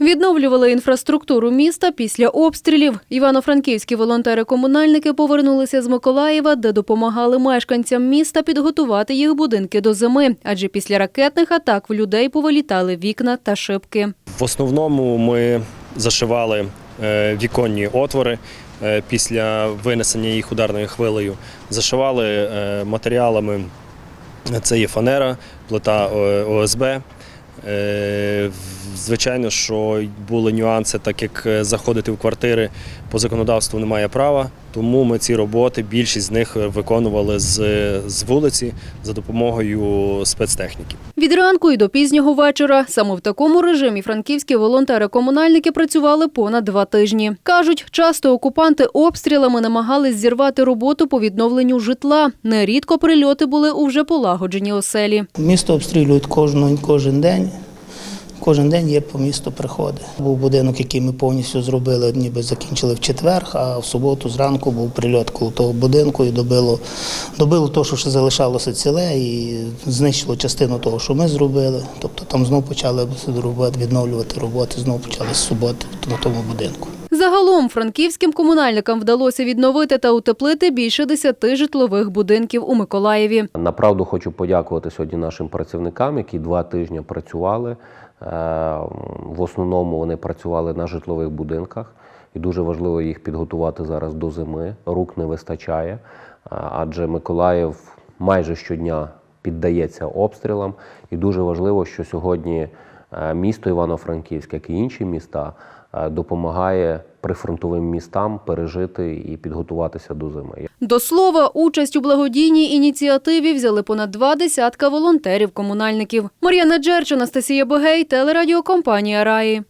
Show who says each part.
Speaker 1: Відновлювали інфраструктуру міста після обстрілів. Івано-франківські волонтери-комунальники повернулися з Миколаєва, де допомагали мешканцям міста підготувати їх будинки до зими. Адже після ракетних атак в людей повилітали вікна та шибки.
Speaker 2: В основному ми зашивали е, віконні отвори е, після винесення їх ударною хвилею. Зашивали е, матеріалами. Це є фанера, плита ОСБ. Е, Звичайно, що були нюанси, так як е, заходити в квартири по законодавству немає права, тому ми ці роботи, більшість з них виконували з, з вулиці за допомогою спецтехніки.
Speaker 1: Від ранку і до пізнього вечора саме в такому режимі франківські волонтери-комунальники працювали понад два тижні. Кажуть, часто окупанти обстрілами намагались зірвати роботу по відновленню житла. Нерідко прильоти були у вже полагоджені оселі.
Speaker 3: Місто обстрілюють кожен, кожен день. Кожен день є по місту приходи. Був будинок, який ми повністю зробили, ніби закінчили в четвер, а в суботу зранку був прильот коло того будинку і добило, добило те, що ще залишалося ціле, і знищило частину того, що ми зробили. Тобто там знову почали робити, відновлювати роботи, знову почали з суботи на тому будинку.
Speaker 1: Загалом франківським комунальникам вдалося відновити та утеплити більше десяти житлових будинків у Миколаєві.
Speaker 4: Направду хочу подякувати сьогодні нашим працівникам, які два тижні працювали. Е, В основному вони працювали на житлових будинках, і дуже важливо їх підготувати зараз до зими. Рук не вистачає, е, адже Миколаїв майже щодня піддається обстрілам. І дуже важливо, що сьогодні е, місто Івано-Франківськ, як і інші міста, допомагає прифронтовим містам пережити і підготуватися до зими.
Speaker 1: До слова, участь у благодійній ініціативі взяли понад два десятка волонтерів-комунальників. Мар'яна Джерч, Анастасія Богей, телерадіокомпанія Раї.